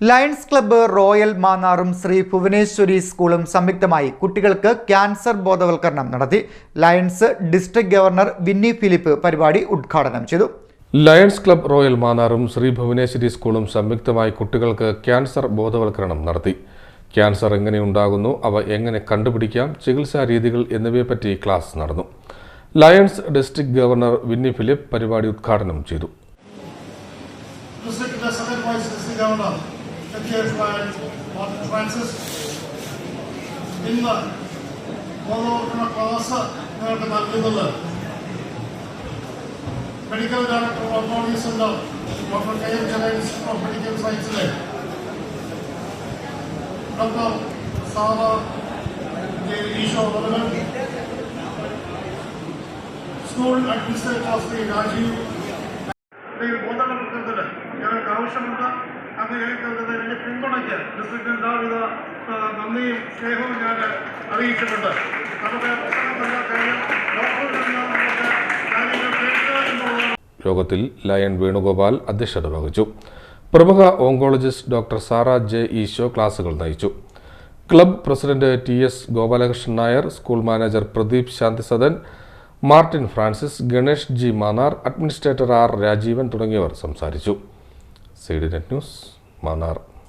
Lions club royal മാന്നാറും ശ്രീ ഭുവനേശ്വരി സ്കൂളും സംയുക്തമായി കുട്ടികൾക്ക് ക്യാൻസർ ബോധവൽക്കരണം നടത്തി. Lions district governor Winnie Philip പരിപാടി ഉദ്ഘാടനം ചെയ്തു. ലയൺസ് ക്ലബ് റോയൽ മാന്നാറും ശ്രീ ഭുവനേശ്വരി സ്കൂളും സംയുക്തമായി കുട്ടികൾക്ക് ക്യാൻസർ ബോധവൽക്കരണം നടത്തി. ക്യാൻസർ എങ്ങനെ ഉണ്ടാകുന്നു അവ എങ്ങനെ കണ്ടുപിടിക്കാം ചികിത്സാ രീതികൾ എന്നിവയെപ്പറ്റി ക്ലാസ് നടന്നു. Lions district governor Winnie Philip പരിപാടി ഉദ്ഘാടനം ചെയ്തു. എത്തിയ മാർട്ടിൻ ഫ്രാൻസിസ് ഇന്ന് ബോധവൽക്കരണ ക്ലാസ് നിങ്ങൾക്ക് നൽകുന്നത് medical director of body centre doctor K M Chennai institute of medical സയൻസിലെ doctor Sara Eesho Vardhan school administrator Sri Rajeev ബോധവൽക്കരണത്തിന് ഞങ്ങൾക്ക് ആവശ്യമുണ്ട് അത് കേൾക്കുന്നത് എന്നെ പിന്തുണയ്ക്ക് ഡിസ്ട്രിക്റ്റിന് എല്ലാവിധ നന്ദിയും സ്നേഹവും ഞാൻ അറിയിച്ചിട്ടുണ്ട്. യോഗത്തിൽ ലയൺ വേണുഗോപാൽ അധ്യക്ഷത വഹിച്ചു. പ്രമുഖ oncologist doctor Sara J Eesho ക്ലാസുകൾ നയിച്ചു. Club president T S Gopalakrishnan Nair school manager Pradeep Shanthisadan Martin Francis Ganesh G Mannar administrator R Rajeevan തുടങ്ങിയവർ സംസാരിച്ചു. C D net news Mannar